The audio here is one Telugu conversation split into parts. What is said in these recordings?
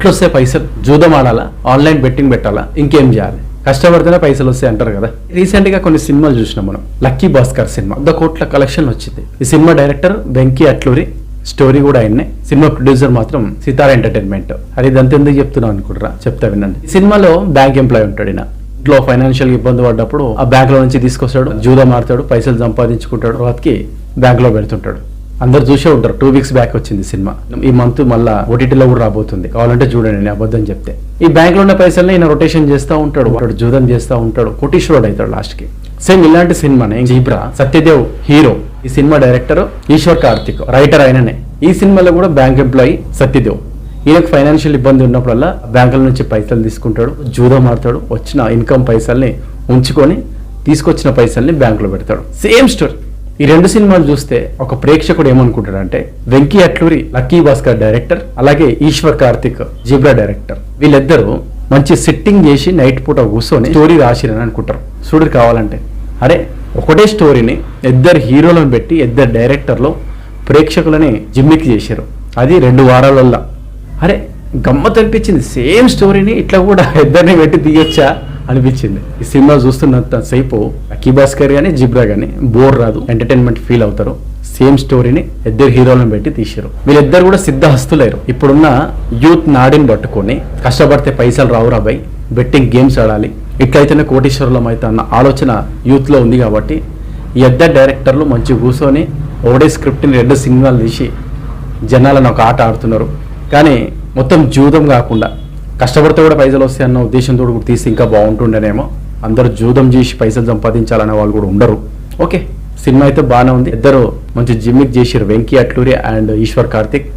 ఎట్లా వస్తాయి పైసలు జూదం ఆడాలా ఆన్లైన్ బెట్టింగ్ పెట్టాలా? ఇంకేం చేయాలి? కష్టపడితేనే పైసలు వస్తాయి అంటారు కదా. రీసెంట్గా కొన్ని సినిమాలు చూసినాం మనం. లక్కీ భాస్కర్ సినిమా. వంద కోట్ల కలెక్షన్ వచ్చింది. ఈ cinema director Venky Atluri. Story కూడా ఆయన్నే. సినిమా ప్రొడ్యూసర్ మాత్రం సితార ఎంటర్టైన్మెంట్. అది ఇదంతా ఎందుకు చెప్తున్నావు అనుకుంటారా చెప్తా వినండి. ఈ సినిమాలో బ్యాంక్ ఎంప్లాయ్ ఉంటాడు ఈయన. ఇంట్లో ఫైనాన్షియల్ ఇబ్బంది పడ్డప్పుడు ఆ బ్యాంక్లో నుంచి తీసుకొస్తాడు. జూదా మారుతాడు పైసలు సంపాదించుకుంటాడు. తర్వాతకి బ్యాంక్లో పెడుతుంటాడు. అందరు చూసే ఉంటారు. టూ వీక్స్ బ్యాక్ వచ్చింది సినిమా. ఈ మంత్ మళ్ళా ఓటీటీలో కూడా రాబోతుంది. కావాలంటే చూడండి నేను అబద్ధం చెప్తే. ఈ బ్యాంక్లో ఉన్న పైసల్ని ఈయన రొటేషన్ చేస్తూ ఉంటాడు. వాడు జూదం చేస్తూ ఉంటాడు. కోటీశ్వరుడు అవుతాడు లాస్ట్కి సేమ్ ఇలాంటి సినిమానే. జీబ్రా సత్యదేవ్ హీరో ఈ cinema director Eshwar Karthik writer ఆయననే. ఈ సినిమాలో కూడా బ్యాంక్ ఎంప్లాయీ సత్యదేవ్ ఈయనకు ఫైనాన్షియల్ ఇబ్బంది ఉన్నప్పుడల్లా బ్యాంకుల నుంచి పైసలు తీసుకుంటాడు. జూదం ఆడతాడు. వచ్చిన ఇన్కమ్ పైసల్ని ఉంచుకొని తీసుకొచ్చిన పైసల్ని బ్యాంకులో పెడతాడు. సేమ్ స్టోరీ ఈ రెండు సినిమాలు చూస్తే ఒక ప్రేక్షకుడు ఏమనుకుంటాడంటే వెంకీ అట్లూరి లక్కీ భాస్కర్ డైరెక్టర్ అలాగే ఈశ్వర్ కార్తిక్ జీబ్రా డైరెక్టర్. వీళ్ళిద్దరూ మంచి సిట్టింగ్ చేసి నైట్ పూట కూర్చొని స్టోరీ రాసిరని అనుకుంటారు. చూడు కావాలంటే. అరే ఒకటే స్టోరీని ఇద్దరు హీరోలను పెట్టి ఇద్దరు డైరెక్టర్లు ప్రేక్షకులని జిమ్మిక్ చేశారు అది రెండు వారాలల్లా. అరే గమ్మత్ అనిపించింది. సేమ్ స్టోరీని ఇట్లా కూడా ఇద్దరిని పెట్టి తీయొచ్చా? అనిపించింది. ఈ సినిమా చూస్తున్నంత సేపు అఖీ భాస్కర్ కానీ జిబ్రా కానీ బోర్ రాదు. ఎంటర్టైన్మెంట్ ఫీల్ అవుతారు. సేమ్ స్టోరీని ఇద్దరు హీరోలను పెట్టి తీశారు. వీళ్ళిద్దరు కూడా సిద్ధహస్తులేరు ఇప్పుడున్న యూత్ నాడిని పట్టుకొని కష్టపడితే పైసలు రావు రాబాయ్ బెట్టింగ్ గేమ్స్ ఆడాలి. ఇట్లయితేనే కోటీశ్వరులం అయితే అన్న ఆలోచన యూత్లో ఉంది కాబట్టి ఈ ఇద్దరు డైరెక్టర్లు మంచి కూర్చొని ఒకటే స్క్రిప్ట్ని రెండు సినిమాలు తీసి జనాలను ఒక ఆట ఆడుతున్నారు. కానీ మొత్తం జూదం కాకుండా కష్టపడితే కూడా పైసలు వస్తాయి అన్న ఉద్దేశంతో కూడా తీసి ఇంకా బాగుంటుండేనేమో. అందరూ జూదం చేసి పైసలు సంపాదించాలనే వాళ్ళు కూడా ఉండరు. ఓకే. సినిమా అయితే బాగానే ఉంది. ఇద్దరు మంచి జిమ్మిక్ చేసారు వెంకీ అట్లూరి అండ్ ఈశ్వర్ కార్తిక్.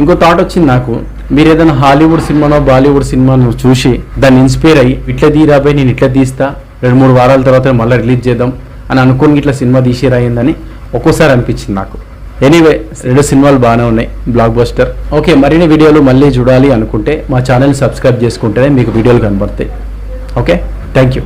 ఇంకో థాట్ వచ్చింది నాకు. మీరు ఏదైనా హాలీవుడ్ సినిమానో బాలీవుడ్ సినిమాను చూసి దాన్ని ఇన్స్పైర్ అయ్యి ఇట్లా తీరాబాయి నేను ఇట్లా తీస్తా రెండు మూడు వారాల తర్వాత మళ్ళీ రిలీజ్ చేద్దాం అని అనుకుని ఇట్లా సినిమా తీసేరాయిందని ఒక్కోసారి అనిపించింది నాకు. ఎనీవే రెండు సినిమాలు బాగానే ఉన్నాయి. బ్లాక్ బస్టర్ ఓకే మరిన్ని వీడియోలు మళ్ళీ చూడాలి అనుకుంటే మా ఛానల్ సబ్స్క్రైబ్ చేసుకుంటేనే మీకు వీడియోలు కనబడతాయి. Okay thank you